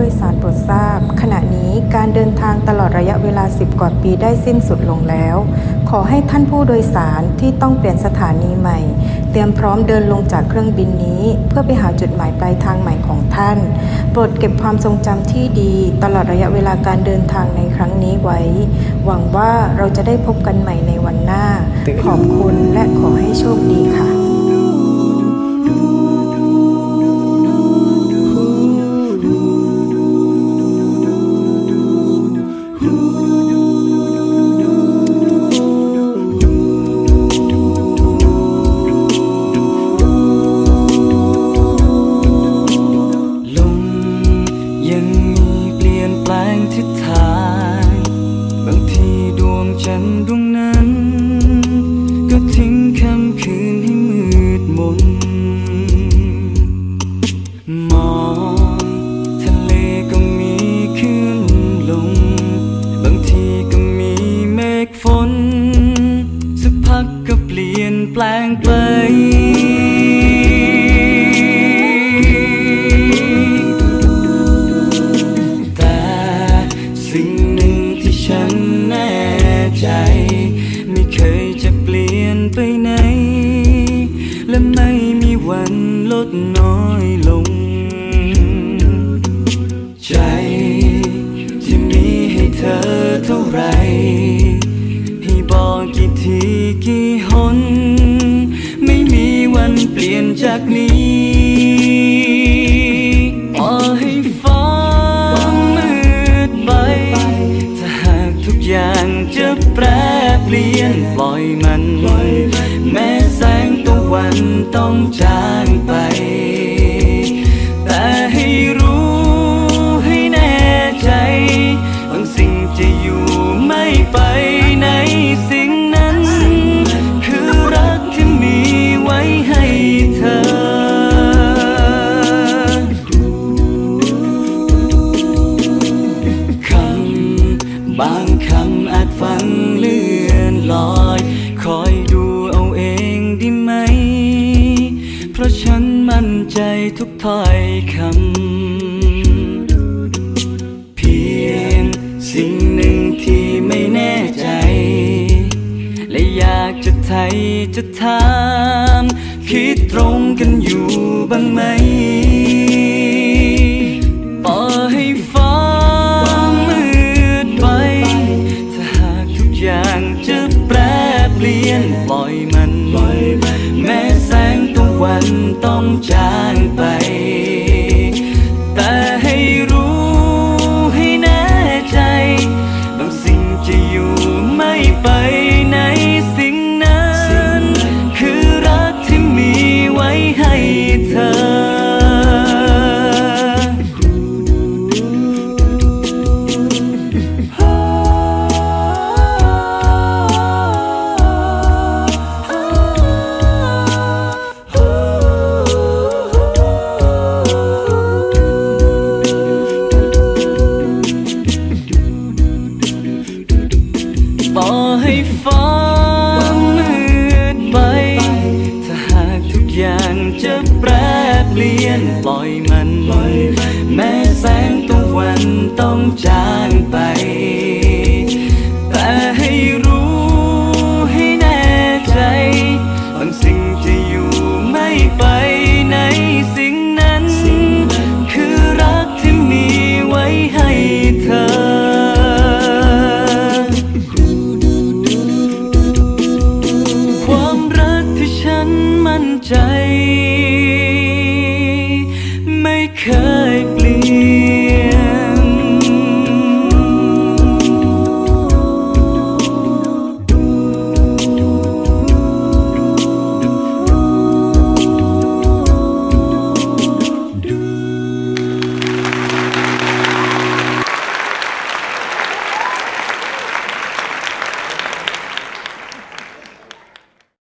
โดยสารโปรดทราบ ขณะนี้การเดินทางตลอดระยะเวลา 10 กว่าปีได้สิ้นสุดลงแล้ว ขอให้ท่านผู้โดยสารที่ต้องเปลี่ยนสถานีใหม่ เตรียมพร้อมเดินลงจากเครื่องบินนี้ เพื่อไปหาจุดหมายปลายทางใหม่ของท่าน โปรดเก็บความทรงจำที่ดี ตลอดระยะเวลาการเดินทางในครั้งนี้ไว้ หวังว่าเราจะได้พบกันใหม่ในวันหน้า ขอบคุณและขอให้โชคดีค่ะ แต่สิ่งหนึ่งที่ฉันแน่ใจ ไม่เคยจะเปลี่ยนไปไหน และไม่มีวันลดน้อย จากนี้ขอให้ฟ้ามืดไป ถ้าหากทุกอย่างจะแปรเปลี่ยนปล่อยมัน แม้แสงตะวันต้องจาง คำอาจฟังเลื่อนลอย คอยดูเอาเองด้ไหม เพราะฉันมั่นใจทุกถ้อยคำ เพียงสิ่งหนึ่งที่ไม่แน่ใจ และอยากจะไทยจะถาม คิดตรงกันอยู่บ้างไหม ต้ เคยเปลี่ย